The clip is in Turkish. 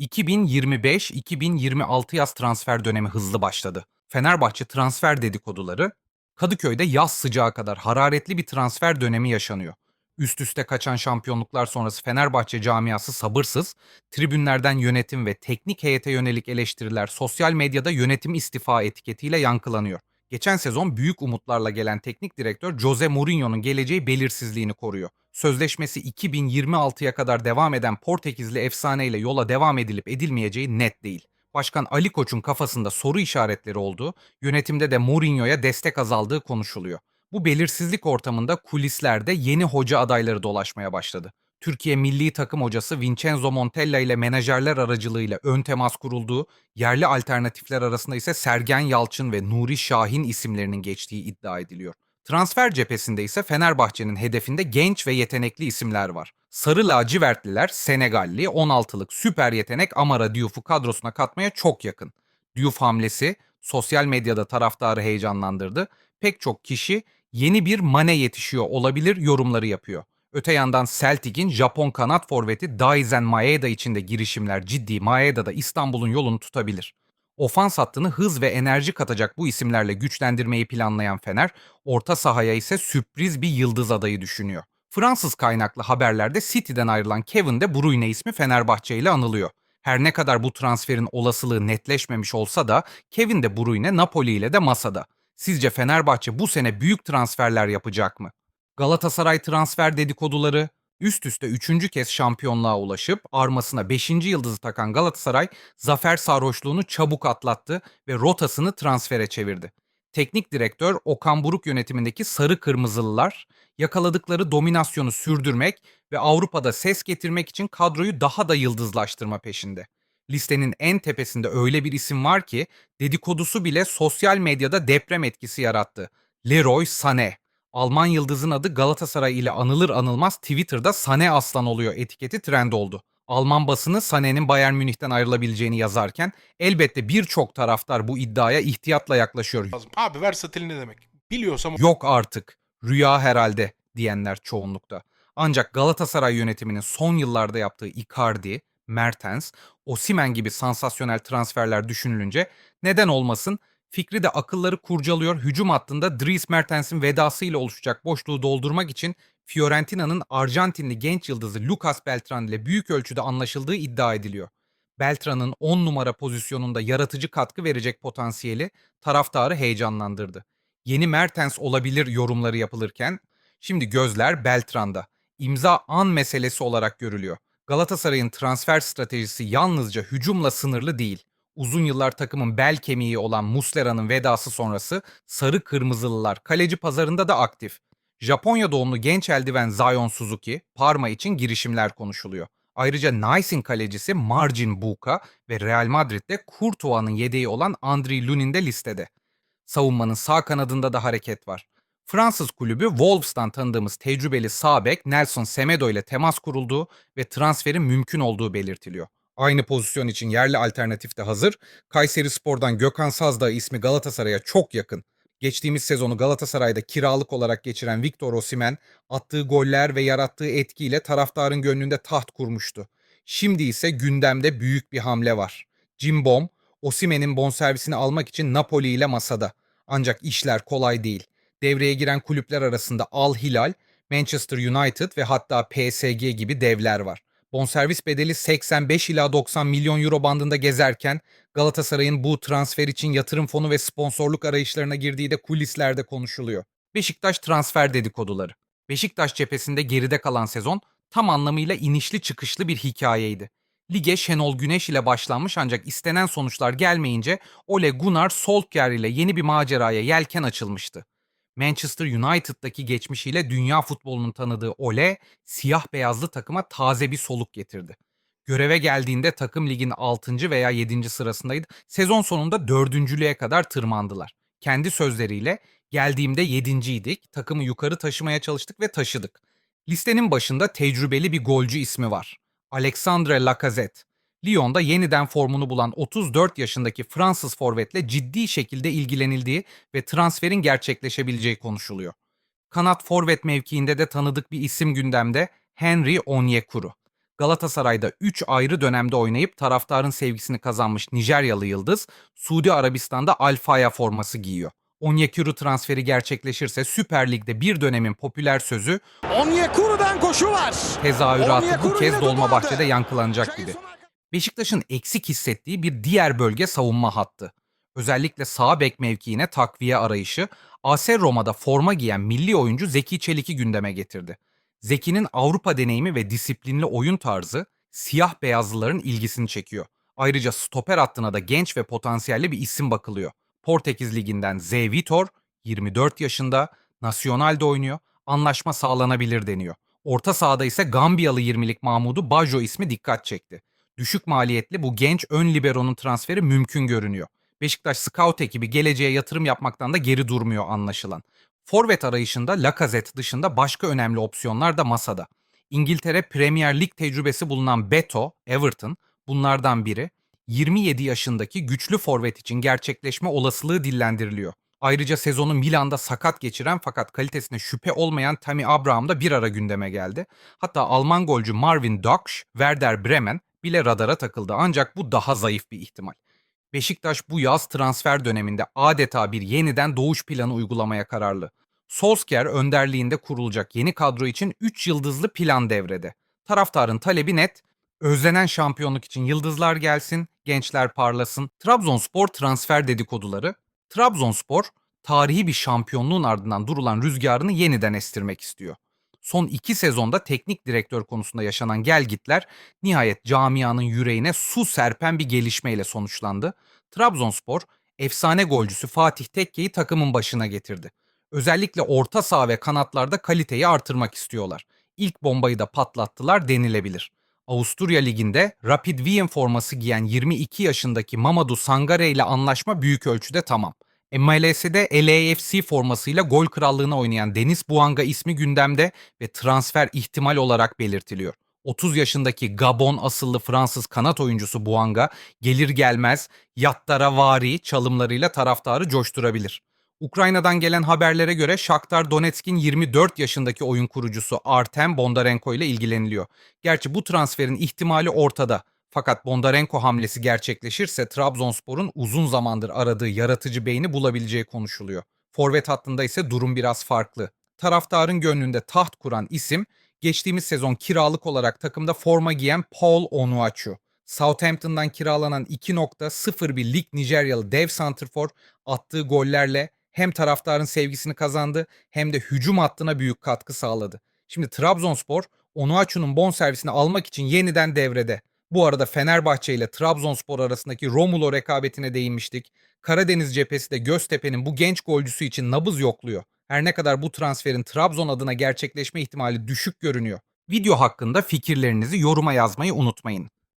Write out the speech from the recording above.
2025-2026 yaz transfer dönemi hızlı başladı. Fenerbahçe transfer dedikoduları, Kadıköy'de yaz sıcağı kadar hararetli bir transfer dönemi yaşanıyor. Üst üste kaçan şampiyonluklar sonrası Fenerbahçe camiası sabırsız, tribünlerden yönetim ve teknik heyete yönelik eleştiriler sosyal medyada yönetim istifa etiketiyle yankılanıyor. Geçen sezon büyük umutlarla gelen teknik direktör Jose Mourinho'nun geleceği belirsizliğini koruyor. Sözleşmesi 2026'ya kadar devam eden Portekizli efsaneyle yola devam edilip edilmeyeceği net değil. Başkan Ali Koç'un kafasında soru işaretleri olduğu, yönetimde de Mourinho'ya destek azaldığı konuşuluyor. Bu belirsizlik ortamında kulislerde yeni hoca adayları dolaşmaya başladı. Türkiye milli takım hocası Vincenzo Montella ile menajerler aracılığıyla ön temas kurulduğu, yerli alternatifler arasında ise Sergen Yalçın ve Nuri Şahin isimlerinin geçtiği iddia ediliyor. Transfer cephesinde ise Fenerbahçe'nin hedefinde genç ve yetenekli isimler var. Sarı lacivertliler Senegalli 16'lık süper yetenek Amara Diouf'u kadrosuna katmaya çok yakın. Diouf hamlesi sosyal medyada taraftarı heyecanlandırdı. Pek çok kişi yeni bir Mane yetişiyor olabilir yorumları yapıyor. Öte yandan Celtic'in Japon kanat forveti Daizen Maeda için de girişimler ciddi. Maeda da İstanbul'un yolunu tutabilir. Ofans hattını hız ve enerji katacak bu isimlerle güçlendirmeyi planlayan Fener, orta sahaya ise sürpriz bir yıldız adayı düşünüyor. Fransız kaynaklı haberlerde City'den ayrılan Kevin de Bruyne ismi Fenerbahçe ile anılıyor. Her ne kadar bu transferin olasılığı netleşmemiş olsa da Kevin de Bruyne Napoli ile de masada. Sizce Fenerbahçe bu sene büyük transferler yapacak mı? Galatasaray transfer dedikoduları, üst üste üçüncü kez şampiyonluğa ulaşıp armasına 5. yıldızı takan Galatasaray zafer sarhoşluğunu çabuk atlattı ve rotasını transfere çevirdi. Teknik direktör Okan Buruk yönetimindeki sarı kırmızılılar yakaladıkları dominasyonu sürdürmek ve Avrupa'da ses getirmek için kadroyu daha da yıldızlaştırma peşinde. Listenin en tepesinde öyle bir isim var ki dedikodusu bile sosyal medyada deprem etkisi yarattı. Leroy Sané. Alman yıldızın adı Galatasaray ile anılır anılmaz Twitter'da Sané Aslan oluyor etiketi trend oldu. Alman basını Sané'nin Bayern Münih'ten ayrılabileceğini yazarken elbette birçok taraftar bu iddiaya ihtiyatla yaklaşıyor. Abi versatil ne demek? Biliyorsam Yok artık, rüya herhalde diyenler çoğunlukta. Ancak Galatasaray yönetiminin son yıllarda yaptığı Icardi, Mertens, Osimen gibi sansasyonel transferler düşünülünce neden olmasın fikri de akılları kurcalıyor. Hücum hattında Dries Mertens'in vedasıyla oluşacak boşluğu doldurmak için Fiorentina'nın Arjantinli genç yıldızı Lucas Beltran ile büyük ölçüde anlaşıldığı iddia ediliyor. Beltran'ın 10 numara pozisyonunda yaratıcı katkı verecek potansiyeli taraftarı heyecanlandırdı. Yeni Mertens olabilir yorumları yapılırken şimdi gözler Beltran'da. İmza an meselesi olarak görülüyor. Galatasaray'ın transfer stratejisi yalnızca hücumla sınırlı değil. Uzun yıllar takımın bel kemiği olan Muslera'nın vedası sonrası sarı kırmızılılar kaleci pazarında da aktif. Japonya doğumlu genç eldiven Zion Suzuki, Parma için girişimler konuşuluyor. Ayrıca Nice'in kalecisi Marcin Buka ve Real Madrid'de Courtois'ın yedeği olan Andriy Lunin de listede. Savunmanın sağ kanadında da hareket var. Fransız kulübü Wolves'tan tanıdığımız tecrübeli sağ bek Nelson Semedo ile temas kurulduğu ve transferin mümkün olduğu belirtiliyor. Aynı pozisyon için yerli alternatif de hazır. Kayseri Spor'dan Gökhan Sazdağ ismi Galatasaray'a çok yakın. Geçtiğimiz sezonu Galatasaray'da kiralık olarak geçiren Victor Osimhen attığı goller ve yarattığı etkiyle taraftarın gönlünde taht kurmuştu. Şimdi ise gündemde büyük bir hamle var. Cimbom, Osimhen'in bonservisini almak için Napoli ile masada. Ancak işler kolay değil. Devreye giren kulüpler arasında Al Hilal, Manchester United ve hatta PSG gibi devler var. Bonservis bedeli 85 ila 90 milyon euro bandında gezerken Galatasaray'ın bu transfer için yatırım fonu ve sponsorluk arayışlarına girdiği de kulislerde konuşuluyor. Beşiktaş transfer dedikoduları. Beşiktaş cephesinde geride kalan sezon tam anlamıyla inişli çıkışlı bir hikayeydi. Lige Şenol Güneş ile başlanmış ancak istenen sonuçlar gelmeyince Ole Gunnar Solskjaer ile yeni bir maceraya yelken açılmıştı. Manchester United'daki geçmişiyle dünya futbolunun tanıdığı Ole, siyah beyazlı takıma taze bir soluk getirdi. Göreve geldiğinde takım ligin 6. veya 7. sırasındaydı. Sezon sonunda 4. kadar tırmandılar. Kendi sözleriyle geldiğimde 7.ydik, takımı yukarı taşımaya çalıştık ve taşıdık. Listenin başında tecrübeli bir golcü ismi var. Alexandre Lacazette. Lyon'da yeniden formunu bulan 34 yaşındaki Fransız forvetle ciddi şekilde ilgilenildiği ve transferin gerçekleşebileceği konuşuluyor. Kanat forvet mevkiinde de tanıdık bir isim gündemde Henry Onyekuru. Galatasaray'da 3 ayrı dönemde oynayıp taraftarın sevgisini kazanmış Nijeryalı yıldız, Suudi Arabistan'da Al Faya forması giyiyor. Onyekuru transferi gerçekleşirse Süper Lig'de bir dönemin popüler sözü Onyekuru'dan koşu var. tezahüratı bu kez Dolmabahçe'de yankılanacak gibi. Beşiktaş'ın eksik hissettiği bir diğer bölge savunma hattı. Özellikle sağ bek mevkiine takviye arayışı AS Roma'da forma giyen milli oyuncu Zeki Çelik'i gündeme getirdi. Zeki'nin Avrupa deneyimi ve disiplinli oyun tarzı siyah beyazlıların ilgisini çekiyor. Ayrıca stoper hattına da genç ve potansiyelli bir isim bakılıyor. Portekiz Ligi'nden Z Vitor 24 yaşında Nacional'de oynuyor. Anlaşma sağlanabilir deniyor. Orta sahada ise Gambiyalı 20'lik Mahmud'u Bajo ismi dikkat çekti. Düşük maliyetli bu genç ön liberonun transferi mümkün görünüyor. Beşiktaş scout ekibi geleceğe yatırım yapmaktan da geri durmuyor anlaşılan. Forvet arayışında Lacazette dışında başka önemli opsiyonlar da masada. İngiltere Premier Lig tecrübesi bulunan Beto, Everton bunlardan biri. 27 yaşındaki güçlü forvet için gerçekleşme olasılığı dillendiriliyor. Ayrıca sezonu Milan'da sakat geçiren fakat kalitesine şüphe olmayan Tammy Abraham da bir ara gündeme geldi. Hatta Alman golcü Marvin Duksch, Werder Bremen bile radara takıldı ancak bu daha zayıf bir ihtimal. Beşiktaş bu yaz transfer döneminde adeta bir yeniden doğuş planı uygulamaya kararlı. Solskjaer önderliğinde kurulacak yeni kadro için 3 yıldızlı plan devrede. Taraftarın talebi net, özlenen şampiyonluk için yıldızlar gelsin, gençler parlasın. Trabzonspor transfer dedikoduları. Trabzonspor tarihi bir şampiyonluğun ardından durulan rüzgarını yeniden estirmek istiyor. Son iki sezonda teknik direktör konusunda yaşanan gelgitler nihayet camianın yüreğine su serpen bir gelişmeyle sonuçlandı. Trabzonspor efsane golcüsü Fatih Tekke'yi takımın başına getirdi. Özellikle orta saha ve kanatlarda kaliteyi artırmak istiyorlar. İlk bombayı da patlattılar denilebilir. Avusturya Ligi'nde Rapid Wien forması giyen 22 yaşındaki Mamadou Sangare ile anlaşma büyük ölçüde tamam. MLS'de LAFC formasıyla gol krallığına oynayan Deniz Buanga ismi gündemde ve transfer ihtimal olarak belirtiliyor. 30 yaşındaki Gabon asıllı Fransız kanat oyuncusu Buanga gelir gelmez yattara vari çalımlarıyla taraftarı coşturabilir. Ukrayna'dan gelen haberlere göre Shakhtar Donetsk'in 24 yaşındaki oyun kurucusu Artem Bondarenko ile ilgileniliyor. Gerçi bu transferin ihtimali ortada. Fakat Bondarenko hamlesi gerçekleşirse Trabzonspor'un uzun zamandır aradığı yaratıcı beyni bulabileceği konuşuluyor. Forvet hattında ise durum biraz farklı. Taraftarın gönlünde taht kuran isim geçtiğimiz sezon kiralık olarak takımda forma giyen Paul Onuachu. Southampton'dan kiralanan 2.01 lig Nijeryalı dev santrfor attığı gollerle hem taraftarın sevgisini kazandı hem de hücum hattına büyük katkı sağladı. Şimdi Trabzonspor Onuachu'nun bonservisini almak için yeniden devrede. Bu arada Fenerbahçe ile Trabzonspor arasındaki Romulo rekabetine değinmiştik. Karadeniz cephesi de Göztepe'nin bu genç golcüsü için nabız yokluyor. Her ne kadar bu transferin Trabzon adına gerçekleşme ihtimali düşük görünüyor. Video hakkında fikirlerinizi yoruma yazmayı unutmayın.